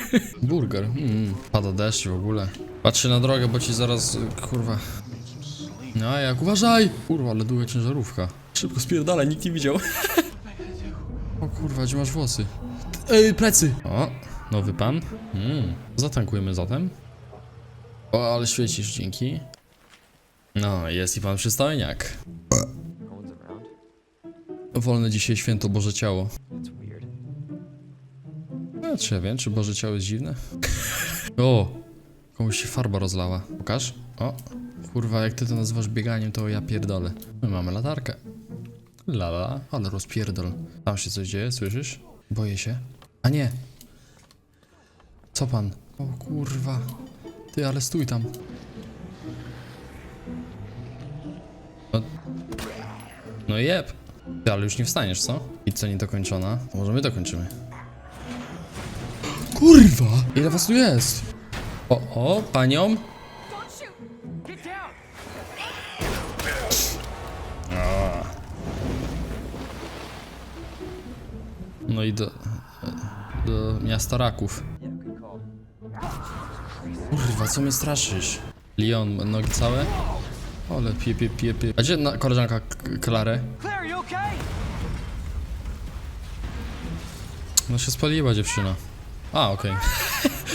Burger. Mm, pada deszcz w ogóle. Patrzcie na drogę, bo ci zaraz, kurwa... No jak, uważaj! Kurwa, ale długa ciężarówka. Szybko spierdalaj, nikt nie widział. o kurwa, gdzie masz włosy? Ej, plecy! O, nowy pan. Mm, zatankujemy zatem. O, ale świecisz, dzięki. No, jest i pan przystojniak. Wolne dzisiaj święto Boże Ciało. Czy ja wiem, czy Boże Ciało jest dziwne? o! Komuś się farba rozlała. Pokaż. O! Kurwa, jak ty to nazywasz bieganiem, to ja pierdolę. My mamy latarkę. Lala, ale rozpierdol. Tam się coś dzieje, słyszysz? Boję się. A nie! Co pan? O kurwa. Ty, ale stój tam. No, no jeb. Ty, ale już nie wstaniesz, co? I co niedokończona? Może my dokończymy. Kurwa! Ile was tu jest? O, o, panią? No i do... Do miasta raków. Kurwa, co mnie straszysz? Leon, nogi całe? Ole, pie, pie, pie, pie. A gdzie na, koleżanka Klarę? No się spaliła dziewczyna. A, okej.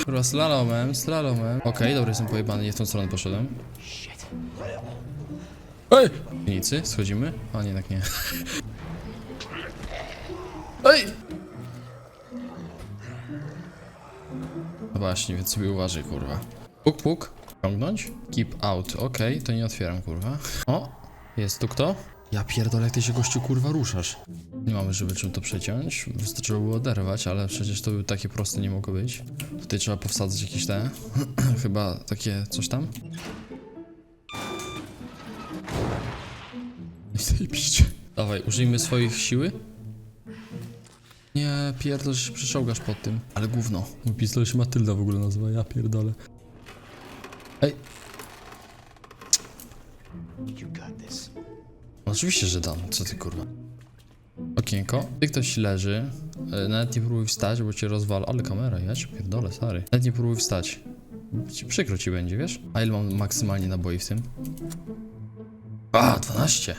Kurwa, slalomem, slalomem. Okej, dobra, jestem pojebany, nie w tą stronę poszedłem. Shit. Ej! Nicy, schodzimy? A nie, jednak nie. Ej! No właśnie, więc sobie uważaj, kurwa. Puk, puk. Ciągnąć? Keep out. Okej, to nie otwieram, kurwa. O! Jest tu kto? Ja pierdolę, jak ty się gościu, kurwa, ruszasz. Nie mamy, żeby czym to przeciąć. Wystarczyło było oderwać, ale przecież to by takie proste nie mogło być. Tutaj trzeba powsadzać jakieś te... Chyba takie coś tam. I zajebiście. Dawaj, użyjmy swoich siły. Nie, pierdol, że się przeczołgasz pod tym. Ale gówno. Mój pistolet się Matylda w ogóle nazywa, ja pierdolę. Ej. Oczywiście, że dam. Co ty kurwa? Okienko. Gdy ktoś leży, e, nawet nie próbuj wstać, bo cię rozwala. Ale kamera, ja cię pierdolę, stary. Nawet nie próbuj wstać. Ci przykro ci będzie, wiesz? A ile mam maksymalnie naboi w tym? A, 12.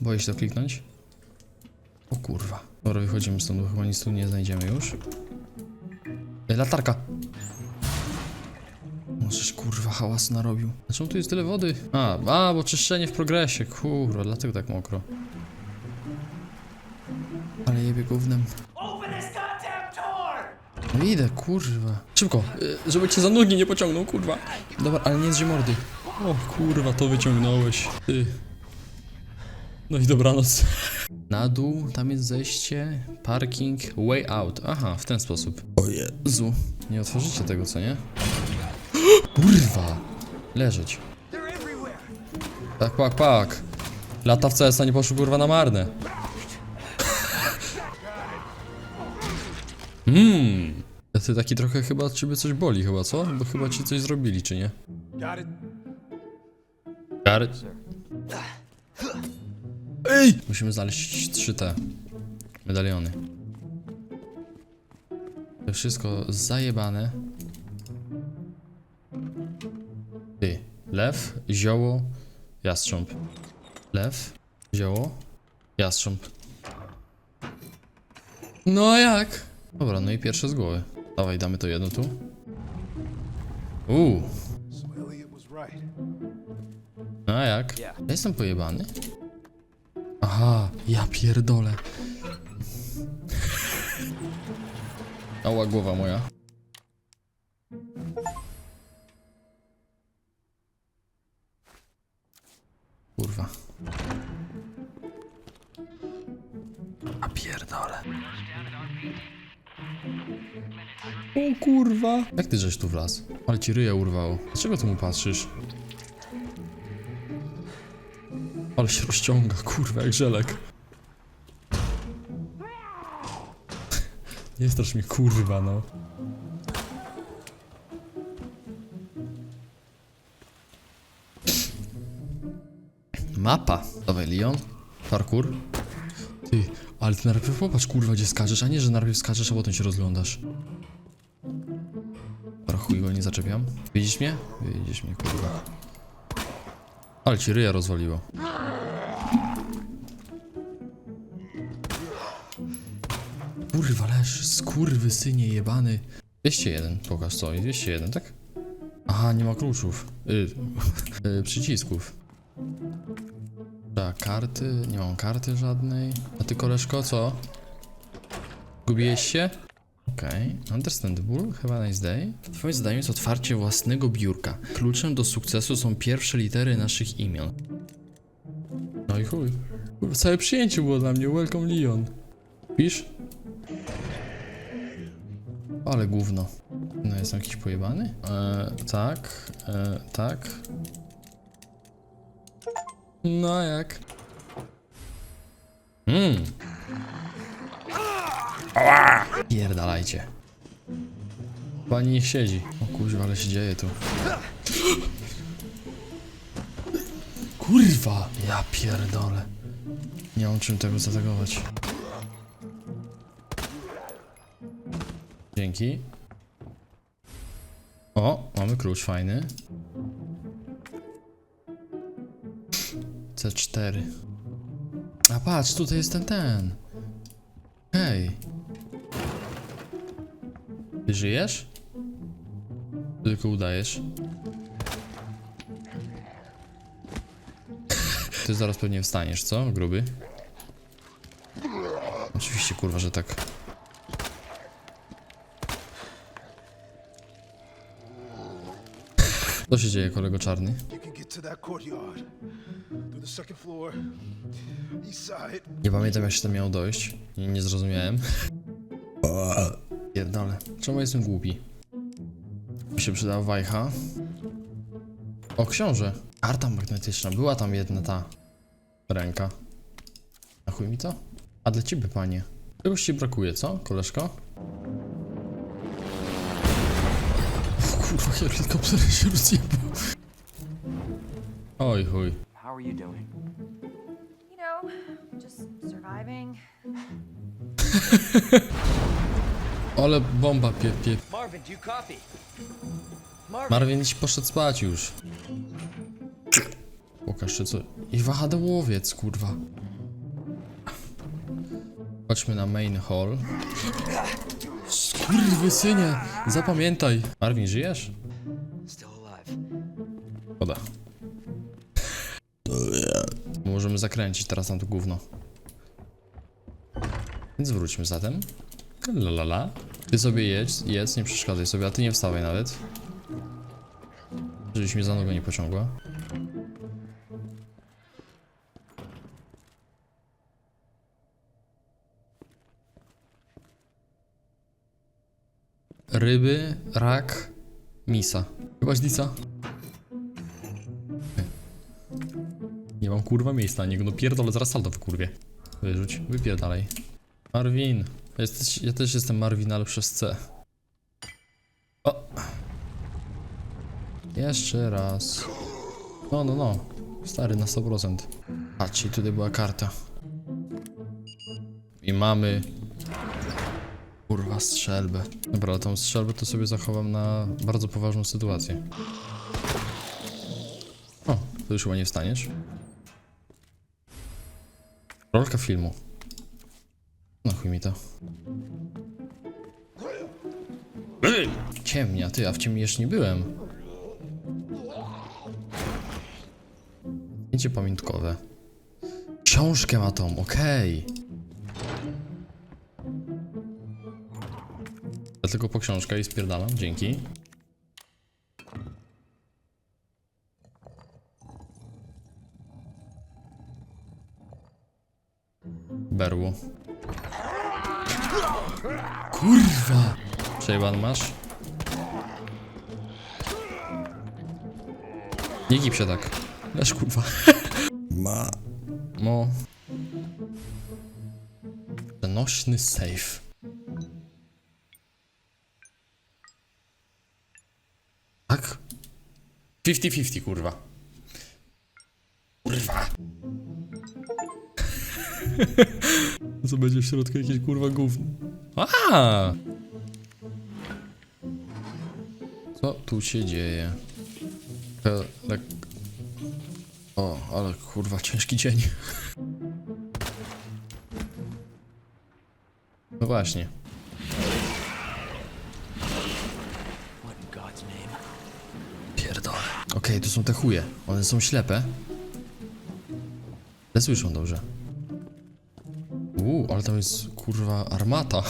Boję się to kliknąć. O kurwa. Dobra, wychodzimy stąd, bo chyba nic tu nie znajdziemy już. Ej, latarka! Hałasu narobił. Dlaczego tu jest tyle wody? A, a, bo czyszczenie w progresie, kurwa, dlatego tak mokro. Ale jebie gównem. No idę, kurwa. Szybko, y, żeby cię za nogi nie pociągnął, kurwa. Dobra, ale nie zrzyj mordy. O kurwa, to wyciągnąłeś. Ty. No i dobranoc. Na dół, tam jest zejście, parking, way out. Aha, w ten sposób. O Jezu. Nie otworzycie tego, co nie? Kurwa. Leżeć. Tak, pak, pak. Lata w CS-a nie poszły kurwa na marne. Mmm. Ty taki trochę chyba ciebie coś boli chyba, co? Bo chyba ci coś zrobili, czy nie? Gary. Ej! Musimy znaleźć trzy te medaliony. To wszystko zajebane. Lew, zioło, jastrząb. Lew, zioło, jastrząb. No jak? Dobra, no i pierwsze z głowy. Dawaj, damy to jedno tu. Uuu. No jak? Ja jestem pojebany? Aha, ja pierdolę. Ała głowa moja. O kurwa. Jak ty żeś tu wlazł? Ale ci ryja urwało. Dlaczego tu mu patrzysz? Ale się rozciąga, kurwa, jak żelek. Nie strasz mnie, kurwa, no. Mapa. Dawaj, Leon. Parkour. Ty, ale ty najpierw popatrz, kurwa, gdzie skaczesz, a nie, że najpierw skaczesz, a potem się rozglądasz. Dobra, chuj go nie zaczepiam. Widzisz mnie? Widzisz mnie, kurwa. Ale ci ryja rozwaliło. Kurwa, leż, skurwy synie jebany. 201, pokaż co, 201, tak? Aha, nie ma kluczów. Y, y, przycisków. Trzeba karty, nie mam karty żadnej. A ty koleżko, co? Gubiłeś się? Okej, understandable, have a nice day. Twoim zadaniem jest otwarcie własnego biurka. Kluczem do sukcesu są pierwsze litery naszych imion. No i chuj. Całe przyjęcie było dla mnie, welcome Leon. Pisz? Ale gówno. No jestem jakiś pojebany? Eee, tak, eee, tak. No jak? Mmm. Pierdalajcie. Pani niech siedzi. O kurwa, ale się dzieje tu. Kurwa! Ja pierdolę. Nie mam czym tego zaatakować. Dzięki. O, mamy klucz fajny. C4. A patrz, tutaj jest ten ten. Hej. Ty żyjesz? Tylko udajesz. Ty zaraz pewnie wstaniesz, co? Gruby? Oczywiście, kurwa, że tak. Co się dzieje, kolego czarny? Nie pamiętam jak się tam miało dojść. Nie, nie zrozumiałem. Pierdolę. Czemu jestem głupi? Mi się przydała wajcha. O, książę. Karta magnetyczna. Była tam jedna ta ręka. A chuj mi to? A dla ciebie, panie. Czegoś ci brakuje, co, koleżko? O kurwa, helikopter się rozjebał. Oj chuj. How are you doing? You know, just surviving. Ale bomba pie, pie, Marvin, do you copy? Marvin! Marvin ci poszedł spać już. Pokaż czy co. I wahadełowiec, kurwa. Chodźmy na main hall. Skurwysynie, zapamiętaj. Marvin, żyjesz? Zakręcić teraz tam to gówno. Więc wróćmy zatem. Lalala. Ty sobie jedź, jedz, nie przeszkadzaj sobie, a ty nie wstawaj nawet. Żebyś mnie za nogę nie pociągła. Ryby, rak, misa. Chyba źlica. Mam kurwa miejsca na niego, no pierdolę, zaraz saldo w kurwie. Wyrzuć, wypierdalaj. Marvin. Jesteś, ja też jestem Marvin, ale przez C. O! Jeszcze raz. No, no, no. Stary, na 100%. Patrzcie, tutaj była karta. I mamy... Kurwa, strzelbę. Dobra, tą strzelbę to sobie zachowam na bardzo poważną sytuację. O, to już chyba nie wstaniesz. Rolka filmu. No chuj mi to. Ciemnia, ty, a w ciemni jeszcze nie byłem. Zdjęcie pamiątkowe. Książkę ma tą, okej. Ja tylko po książkę i spierdalam, dzięki. Berło. Kurwa! Przejban masz? Nie gip się tak. Leż kurwa. Ma. Przenośny safe. Tak? 50-50 kurwa. Kurwa. Co będzie w środku jakieś kurwa gówno. A! Co tu się dzieje? Le- lek... O, ale kurwa, ciężki dzień. No właśnie. Pierdolę. Okej, to są te chuje. One są ślepe. Ale słyszą dobrze. Uuu, ale tam jest kurwa armata.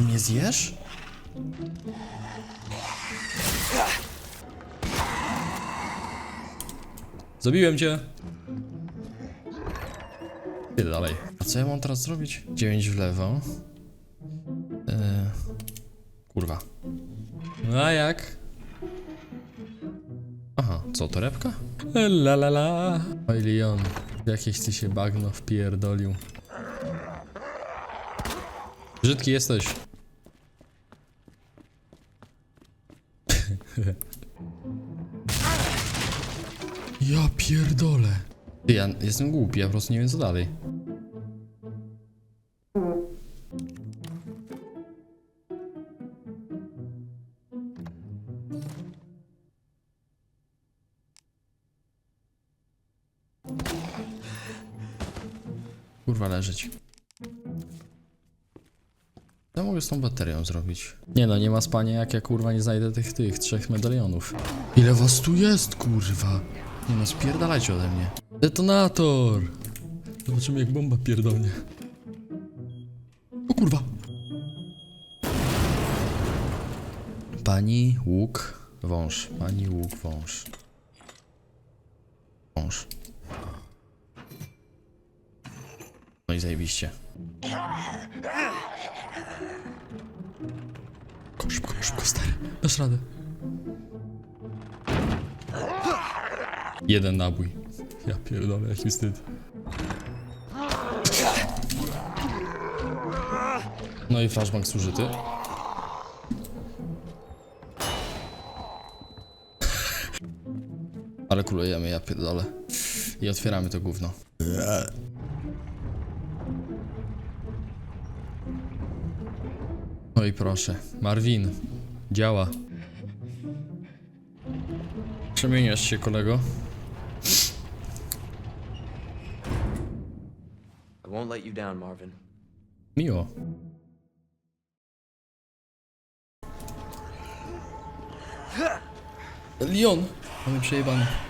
Nie zjesz? Zabiłem cię. Idę dalej. A co ja mam teraz zrobić? 9 w lewo. Eee, kurwa. A jak? Aha, co torebka? La la la. Oj Leon, jakieś ty się bagno wpierdolił. Brzydki jesteś. ja pierdolę. Ty, ja jestem głupi, ja po prostu nie wiem co dalej. Kurwa leżeć. Co mogę z tą baterią zrobić? Nie no, nie ma spania jak ja kurwa nie znajdę tych, tych trzech medalionów. Ile was tu jest, kurwa? Nie no, spierdalajcie ode mnie. Detonator! Zobaczymy jak bomba pierdolnie. O kurwa! Pani łuk, wąż. Pani łuk, wąż. Wąż. No i zajebiście. Szybko, szybko, stary. Dasz radę. Jeden nabój. Ja pierdolę, jaki wstyd. No i flashbang zużyty. Ale kulujemy, ja pierdolę. I otwieramy to gówno. No i proszę. Marvin. Działa. Przemieniasz się, kolego. I won't let you down, Marvin. Miło. Leon! Mamy przejebane.